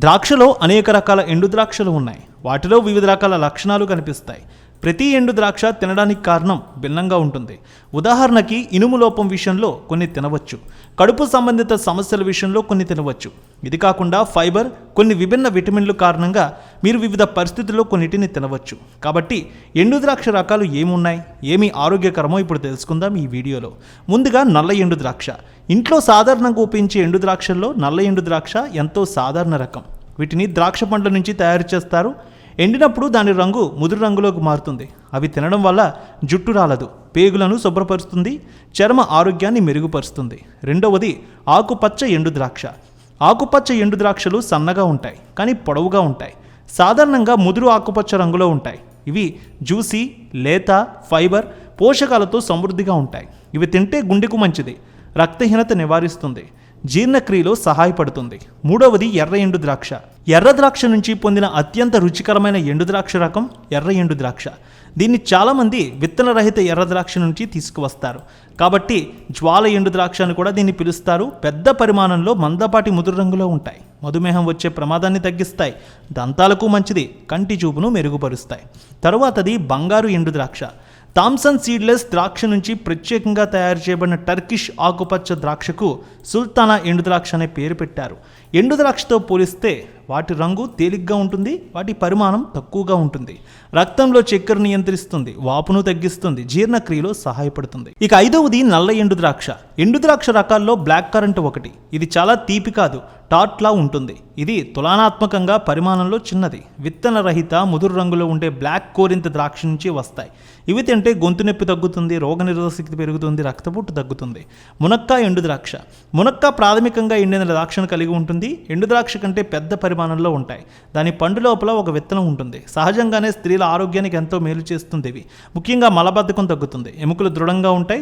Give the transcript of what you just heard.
ద్రాక్షలో అనేక రకాల ఎండు ద్రాక్షలు ఉన్నాయి. వాటిలో వివిధ రకాల లక్షణాలు కనిపిస్తాయి. ప్రతి ఎండు ద్రాక్ష తినడానికి కారణం భిన్నంగా ఉంటుంది. ఉదాహరణకి ఇనుము లోపం విషయంలో కొన్ని తినవచ్చు. కడుపు సంబంధిత సమస్యల విషయంలో కొన్ని తినవచ్చు. ఇది కాకుండా ఫైబర్ కొన్ని విభిన్న విటమిన్లు కారణంగా మీరు వివిధ పరిస్థితుల్లో కొన్నిటిని తినవచ్చు. కాబట్టి ఎండు ద్రాక్ష రకాలు ఏమున్నాయి? ఏమి ఆరోగ్యకరమో ఇప్పుడు తెలుసుకుందాం ఈ వీడియోలో. ముందుగా నల్ల ఎండు ద్రాక్ష. ఇంట్లో సాధారణంగా ఉపయోగించే ఎండు ద్రాక్షల్లో నల్ల ఎండు ద్రాక్ష ఎంతో సాధారణ రకం. వీటిని ద్రాక్ష పండ్ల నుంచి తయారు చేస్తారు. ఎండినప్పుడు దాని రంగు ముదురు రంగులోకి మారుతుంది. అవి తినడం వల్ల జుట్టు రాలదు పేగులను శుభ్రపరుస్తుంది చర్మ ఆరోగ్యాన్ని మెరుగుపరుస్తుంది. రెండవది ఆకుపచ్చ ఎండు ద్రాక్ష. ఆకుపచ్చ ఎండు ద్రాక్షలు సన్నగా ఉంటాయి కానీ పొడవుగా ఉంటాయి. సాధారణంగా ముదురు ఆకుపచ్చ రంగులో ఉంటాయి. ఇవి జ్యూసీ లేత ఫైబర్ పోషకాలతో సమృద్ధిగా ఉంటాయి. ఇవి తింటే గుండెకు మంచిది రక్తహీనత నివారిస్తుంది. జీర్ణక్రియలో సహాయపడుతుంది. మూడవది ఎర్ర ఎండు ద్రాక్ష. ఎర్ర ద్రాక్ష నుంచి పొందిన అత్యంత రుచికరమైన ఎండు ద్రాక్ష రకం ఎర్ర ఎండు ద్రాక్ష. దీన్ని చాలామంది విత్తనరహిత ఎర్ర ద్రాక్ష నుంచి తీసుకువస్తారు. కాబట్టి జ్వాల ఎండు ద్రాక్ష అని కూడా దీన్ని పిలుస్తారు. పెద్ద పరిమాణంలో మందపాటి ముదురు రంగులో ఉంటాయి. మధుమేహం వచ్చే ప్రమాదాన్ని తగ్గిస్తాయి. దంతాలకు మంచిది కంటి చూపును మెరుగుపరుస్తాయి. తరువాతది బంగారు ఎండు ద్రాక్ష. థామ్సన్ సీడ్లెస్ ద్రాక్ష నుంచి ప్రత్యేకంగా తయారు చేయబడిన టర్కిష్ ఆకుపచ్చ ద్రాక్షకు సుల్తానా ఎండు ద్రాక్ష అనే పేరు పెట్టారు. ఎండు ద్రాక్షతో పోలిస్తే వాటి రంగు తేలిగ్గా ఉంటుంది వాటి పరిమాణం తక్కువగా ఉంటుంది. రక్తంలో చక్కెర నియంత్రిస్తుంది వాపును తగ్గిస్తుంది జీర్ణక్రియలో సహాయపడుతుంది. ఇక ఐదవది నల్ల ఎండు ద్రాక్ష. ఎండు ద్రాక్ష రకాల్లో బ్లాక్ కరెంట్ ఒకటి. ఇది చాలా తీపి కాదు టాట్లా ఉంటుంది. ఇది తులనాత్మకంగా పరిమాణంలో చిన్నది. విత్తన రహిత ముదురు రంగులో ఉండే బ్లాక్ కోరింత ద్రాక్ష నుంచి వస్తాయి. ఇవి తింటే గొంతు నొప్పి తగ్గుతుంది రోగనిరోధక శక్తి పెరుగుతుంది రక్తపోటు తగ్గుతుంది. మునక్కా ఎండు ద్రాక్ష. మునక్కా ప్రాథమికంగా ఎండిన ద్రాక్షను కలిగి ఉంటుంది. ఎండు ద్రాక్ష కంటే పెద్ద పరిమాణంలో ఉంటాయి. దాని పండు లోపల ఒక విత్తనం ఉంటుంది. సహజంగానే స్త్రీల ఆరోగ్యానికి ఎంతో మేలు చేస్తుంది ఇవి ముఖ్యంగా మలబద్ధకం తగ్గుతుంది. ఎముకలు దృఢంగా ఉంటాయి.